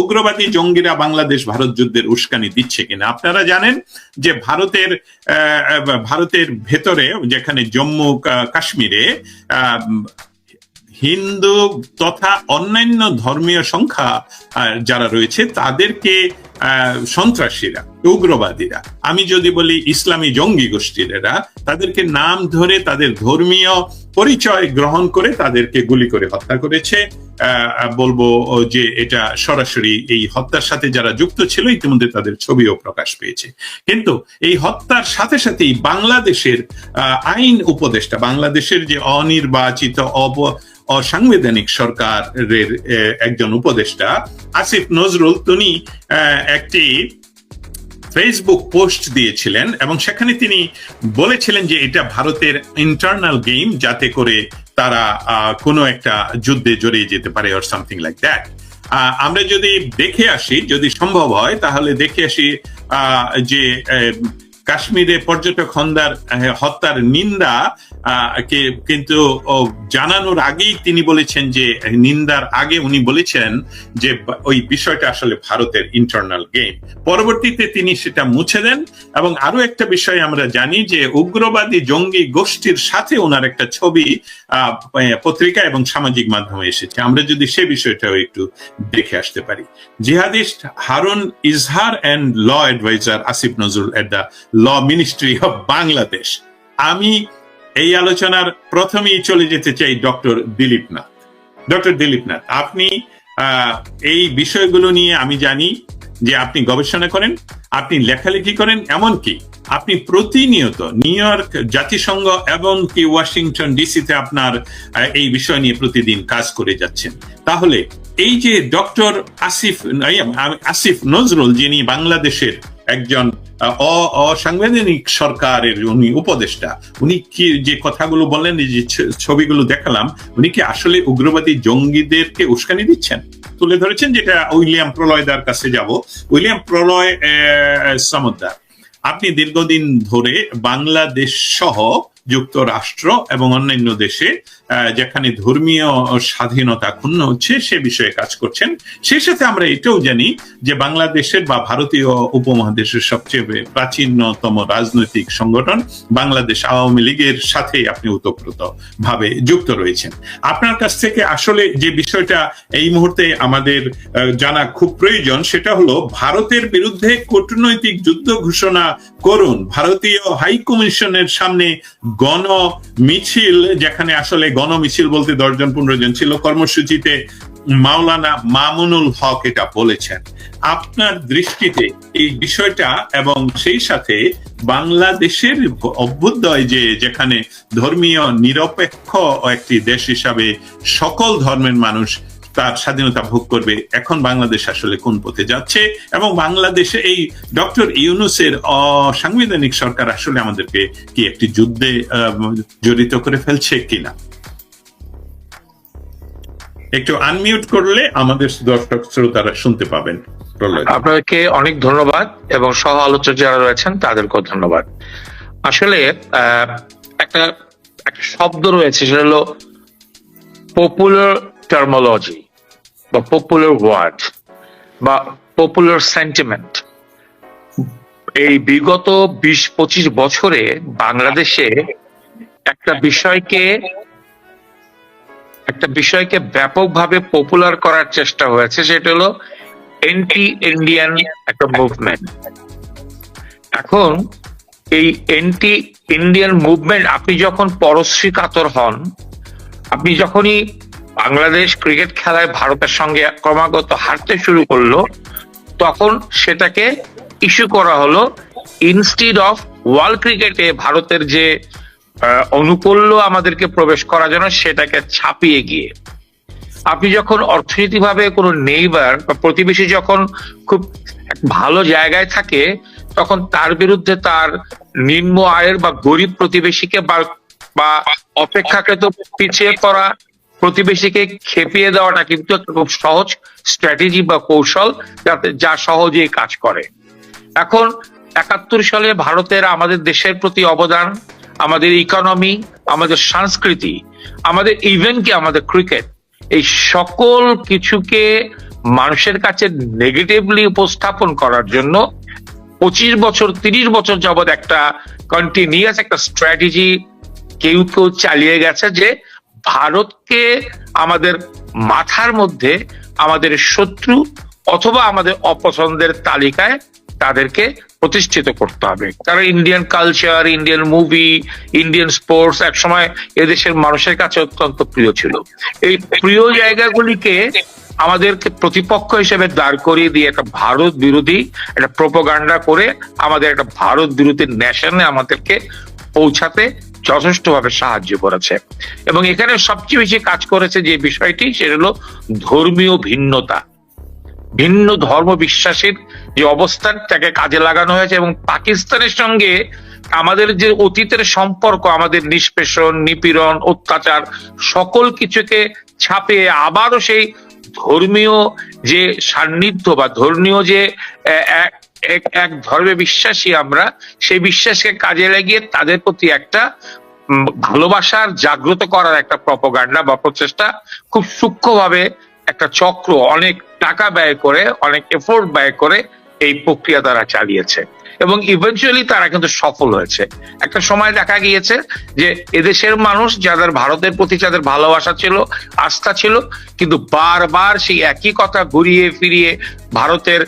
উগ্রবাদী জঙ্গিরা বাংলাদেশ ভারত যুদ্ধের উস্কানি দিচ্ছে কিনা? আপনারা জানেন যে ভারতের ভারতের ভেতরে, যেখানে জম্মু কাশ্মীরে হিন্দু তথা অন্যান্য ধর্মীয় সংখ্যা যারা রয়েছে, তাদেরকে সন্ত্রাসীরা, উগ্রবাদীরা, আমি যদি বলি ইসলামী জঙ্গি গোষ্ঠীর, তাদেরকে নাম ধরে তাদের ধর্মীয় পরিচয় গ্রহণ করে তাদেরকে গুলি করে হত্যা করেছে। বলব যে এটা সরাসরি এই হত্যার সাথে যারা যুক্ত ছিল, ইতিমধ্যে তাদের ছবিও প্রকাশ পেয়েছে। কিন্তু এই হত্যার সাথে সাথেই বাংলাদেশের আইন উপদেষ্টা, বাংলাদেশের যে অনির্বাচিত, অব, অসাংবিধানিক সরকারের একজন উপদেষ্টা, আসিফ নজরুল, তিনি একটি ফেসবুক পোস্ট দিয়েছিলেন এবং সেখানে তিনি বলেছিলেন যে এটা ভারতের ইন্টারনাল গেম, যাতে করে তারা কোনো একটা যুদ্ধে জড়িয়ে যেতে পারে অর সামথিং লাইক দ্যাট আমরা যদি দেখে আসি, যদি সম্ভব হয়, তাহলে দেখে আসি যে কাশ্মীরে পর্যটক হন্দার হত্যার নিন্দা কে কিন্তু জানানোর আগেই তিনি বলেছেন যে, নিন্দার আগে উনি বলেছেন যে ওই বিষয়টা আসলে ভারতের ইন্টারনাল গেম পরবর্তীতে তিনি সেটা মুছে দেন এবং আরও একটা বিষয় আমরা জানি যে, উগ্রবাদী জঙ্গি গোষ্ঠীর সাথে ওনার একটা ছবি পত্রিকা এবং সামাজিক মাধ্যমে এসেছে। আমরা যদি সে বিষয়টাও একটু দেখে আসতে পারি। Jihadist Harun Izhar and law adviser Asif Nazrul at the law ministry of Bangladesh. আমি এই আলোচনার প্রথমেই চলে যেতে চাই ডক্টর দিলীপ নাথ। ডক্টর দিলীপ নাথ, আপনি এই বিষয়গুলো নিয়ে আমি জানি যে আপনি গবেষণা করেন, আপনি লেখালেখি করেন, এমনকি আপনি প্রতিনিয়ত নিউ ইয়র্ক জাতিসংঘ এবং কি ওয়াশিংটন ডিসিতে আপনার এই বিষয় নিয়ে প্রতিদিন কাজ করে যাচ্ছেন। তাহলে এই যে ডক্টর আসিফ আসিফ নজরুল যিনি বাংলাদেশের একজন অসাংবিধানিক সরকারের উনি উপদেষ্টা, উনি কি যে কথাগুলো বললেন যে ছবিগুলো দেখালাম, উনি কি আসলে উগ্রবাদী জঙ্গিদেরকে উস্কানি দিচ্ছেন? তুলে ধরেছেন যেটা উইলিয়াম প্রলয়দার কাছে যাব। উইলিয়াম প্রলয় সমদ্দার, আপনি দীর্ঘদিন ধরে বাংলাদেশ সহ যুক্তরাষ্ট্র এবং অন্যান্য দেশে যেখানে ধর্মীয় স্বাধীনতা ক্ষুণ্ণ হচ্ছে, সে বিষয়ে কাজ করছেন। সেই সাথে আমরা এটাও জানি যে বাংলাদেশের বা ভারতীয় উপমহাদেশের সবচেয়ে প্রাচীনতম রাজনৈতিক সংগঠন বাংলাদেশ আওয়ামী লীগের সাথে আপনি ওতপ্রোত ভাবে যুক্ত রয়েছেন। আপনার কাছ থেকে আসলে যে বিষয়টা এই মুহূর্তে আমাদের জানা খুব প্রয়োজন, সেটা হলো ভারতের বিরুদ্ধে কূটনৈতিক যুদ্ধ ঘোষণা করুন। ভারতীয় হাই কমিশনের সামনে গণ মিছিল যেখানে আসলে গণ মিছিল বলতে দশজন পনেরো জন ছিল, কর্মসূচিতে মাওলানা মামুনুল হক এটা বলেছেন। আপনার দৃষ্টিতে এই বিষয়টা এবং সেই সাথে বাংলাদেশের অভ্যুদয় যে যেখানে ধর্মীয় নিরপেক্ষ একটি দেশ হিসাবে সকল ধর্মের মানুষ তার স্বাধীনতা ভোগ করবে। এখন বাংলাদেশ আসলে কোন পথে যাচ্ছে? এবং বাংলাদেশে এই ডক্টর ইউনুসের অসাংবিধানিক সরকার আসলে আমাদেরকে কি একটি যুদ্ধে জড়িত করে ফেলছে কিনা? একটু আনমিউট করলে আমাদের দর্শক শ্রোতারা শুনতে পাবেন। আপনাকে অনেক ধন্যবাদ এবং সহ আলোচক যারা রয়েছেন, তাদেরকেও ধন্যবাদ। আসলে একটা একটা শব্দ রয়েছে, সেটা হলো পপুলার টার্মোলজি বা পপুলার ওয়ার্ড বা পপুলার সেন্টিমেন্ট এই বিগত বিশ পঁচিশ বছরে বাংলাদেশে একটা বিষয়কে একটা বিষয়কে ব্যাপকভাবে পপুলার করার চেষ্টা হয়েছে, সেটা হলো এন্টি ইন্ডিয়ান একটা মুভমেন্ট এখন এই এন্টি ইন্ডিয়ান মুভমেন্ট আপনি যখন পরশ্রী কাতর হন, আপনি যখনই বাংলাদেশ ক্রিকেট খেলায় ভারতের সঙ্গে ক্রমাগত হারতে শুরু করল, তখন সেটাকে ইস্যু করা হলো ইনস্টিড অফ ওয়ার্ল্ড ক্রিকেটে ভারতের যে অনুকূল্য আমাদেরকে প্রবেশ করার জন্য সেটাকে ছাপিয়ে গিয়ে। আপনি যখন অর্থনৈতিকভাবে কোনো নেইবার বা প্রতিবেশী যখন খুব ভালো জায়গায় থাকে, তখন তার বিরুদ্ধে তার নিম্ন আয়ের বা গরিব প্রতিবেশীকে বা অপেক্ষাকৃত পিছিয়ে পড়া প্রতিবেশীকে খেপিয়ে দেওয়াটা কিন্তু একটা খুব সহজ স্ট্র্যাটেজি বা কৌশল যাতে, যা সহজেই কাজ করে। এখন, একাত্তর সালে ভারতের আমাদের দেশের প্রতি অবদান, আমাদের ইকোনমি আমাদের সংস্কৃতি, আমাদের ইভেন কি, আমাদের ক্রিকেট এই সকল কিছুকে মানুষের কাছে নেগেটিভলি উপস্থাপন করার জন্য পঁচিশ বছর, তিরিশ বছর যাবৎ একটা কন্টিনিউয়াস একটা স্ট্র্যাটেজি কেউ কেউ চালিয়ে গেছে যে ভারতকে আমাদের মাথার মধ্যে আমাদের শত্রু অথবা আমাদের অপছন্দের তালিকায় তাদেরকে প্রতিষ্ঠিত করতে হবে। কারণ Indian culture Indian movie Indian sports একসময় এদেশের মানুষের কাছে অত্যন্ত প্রিয় ছিল। এই প্রিয় জায়গাগুলিকে আমাদেরকে প্রতিপক্ষ হিসেবে দাঁড় করিয়ে দিয়ে একটা ভারত বিরোধী, একটা প্রোপাগান্ডা করে আমাদের একটা ভারত বিরোধী ন্যাশনে আমাদেরকে পৌঁছাতে যথেষ্টভাবে সাহায্য করেছে। এবং এখানে সবচেয়ে বেশি কাজ করেছে যে বিষয়টি, সেটা হলো ধর্মীয় ভিন্নতা। ভিন্ন ধর্ম বিশ্বাসের যে অবস্থান, তাকে কাজে লাগানো হয়েছে এবং পাকিস্তানের সঙ্গে আমাদের যে অতীতের সম্পর্ক, আমাদের নিষ্পেষণ, নিপীড়ন, অত্যাচার, সকল কিছুকে ছাপিয়ে আবারও সেই ধর্মীয় যে সান্নিধ্য বা ধর্মীয় যে এক এক- ধর্মে বিশ্বাসী আমরা, সেই বিশ্বাসকে কাজে লাগিয়ে তাদের প্রতি একটা ভালোবাসার জাগ্রত করার একটা প্রপগান্ডা বা প্রচেষ্টা খুব সূক্ষ্মভাবে একটা চক্র অনেক টাকা ব্যয় করে, অনেক এফোর্ট ব্যয় করে এই প্রক্রিয়া তারা চালিয়েছে। এবং ইভেনচুয়ালি তারা কিন্তু সফল হয়েছে। একটা সময় দেখা গিয়েছে যে এদেশের মানুষ যাদের ভারতের প্রতি যাদের ভালোবাসা ছিল, আস্থা ছিল, কিন্তু বারবার সেই একই কথা ঘুরিয়ে ফিরিয়ে ভারতের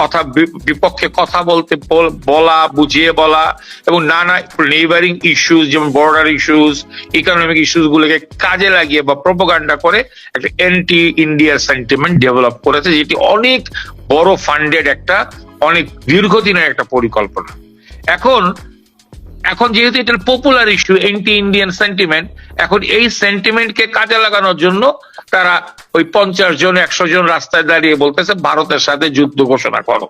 কথা বিপক্ষে কথা বলতে বলা বুঝিয়ে বলা এবং নানা নেইবারিং ইস্যুস যেমন বর্ডার ইস্যুস ইকোনমিক ইস্যুস গুলোকে কাজে লাগিয়ে বা প্রোপাগান্ডা করে একটা এন্টি ইন্ডিয়া সেন্টিমেন্ট ডেভেলপ করেছে, যেটি অনেক বড় ফান্ডেড একটা অনেক দীর্ঘদিনের একটা পরিকল্পনা। এখন এখন যেহেতু এটা popular issue anti Indian sentiment এখন এই সেন্টিমেন্টকে কাজে লাগানোর জন্য তারা ওই পঞ্চাশ জন, একশো জন রাস্তায় দাঁড়িয়ে বলতেছে, ভারতের সাথে যুদ্ধ ঘোষণা করো।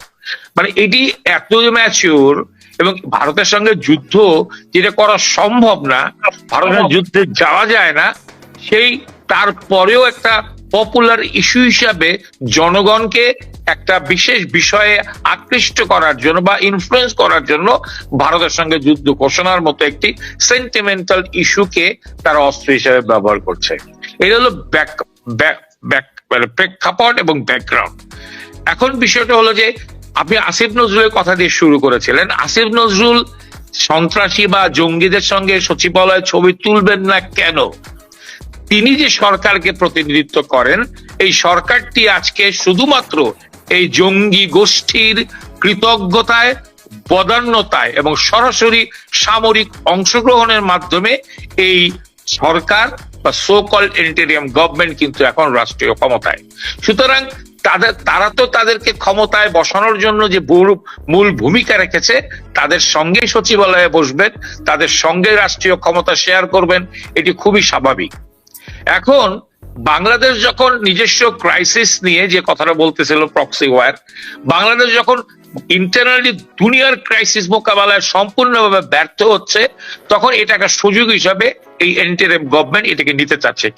মানে এটি এত ম্যাচিওর এবং ভারতের সঙ্গে যুদ্ধ যেটা করা সম্ভব না, ভারতের যুদ্ধে যাওয়া যায় না, সেই তারপরেও একটা পপুলার ইস্যু হিসাবে জনগণকে একটা বিশেষ বিষয়ে আকৃষ্ট করার জন্য বা ইনফ্লুয়েন্স করার জন্য ভারতের সঙ্গে যুদ্ধ ঘোষণার মতো একটি সেন্টিমেন্টাল ইস্যুকে তারা অস্ত্র হিসেবে ব্যবহার করছে। এটা হলো ব্যাক ব্যাক মানে প্রেক্ষাপট এবং ব্যাকগ্রাউন্ড এখন বিষয়টা হলো যে, আপনি আসিফ নজরুলের কথা দিয়ে শুরু করেছিলেন। আসিফ নজরুল সন্ত্রাসী বা জঙ্গিদের সঙ্গে সচিবালয়ে ছবি তুলবেন না কেন? তিনি যে সরকারকে প্রতিনিধিত্ব করেন, এই সরকারটি আজকে শুধুমাত্র এই জঙ্গি গোষ্ঠীর কৃতজ্ঞতায়, বদান্যতায় এবং সরাসরি সামরিক অংশগ্রহণের মাধ্যমে এই সরকার বা সো কল ইন্টেরিয়াম গভর্নমেন্ট কিন্তু এখন রাষ্ট্রীয় ক্ষমতায়। সুতরাং তাদের, তারা তো তাদেরকে ক্ষমতায় বসানোর জন্য যে মূল ভূমিকা রেখেছে, তাদের সঙ্গে সচিবালয়ে বসবেন, তাদের সঙ্গে রাষ্ট্রীয় ক্ষমতা শেয়ার করবেন, এটি খুবই স্বাভাবিক। এখন বাংলাদেশ যখন নিজস্ব ক্রাইসিস নিয়ে যে কথাটা বলতেছিল প্রক্সি ওয়ার বাংলাদেশ যখন ইন্টারনালি দুনিয়ার ক্রাইসিস মোকাবেলায় সম্পূর্ণভাবে ব্যর্থ হচ্ছে, তখন এটা একটা সুযোগ হিসাবে এই এনটিএম গভর্নমেন্ট এটাকে নিতে চাচ্ছে।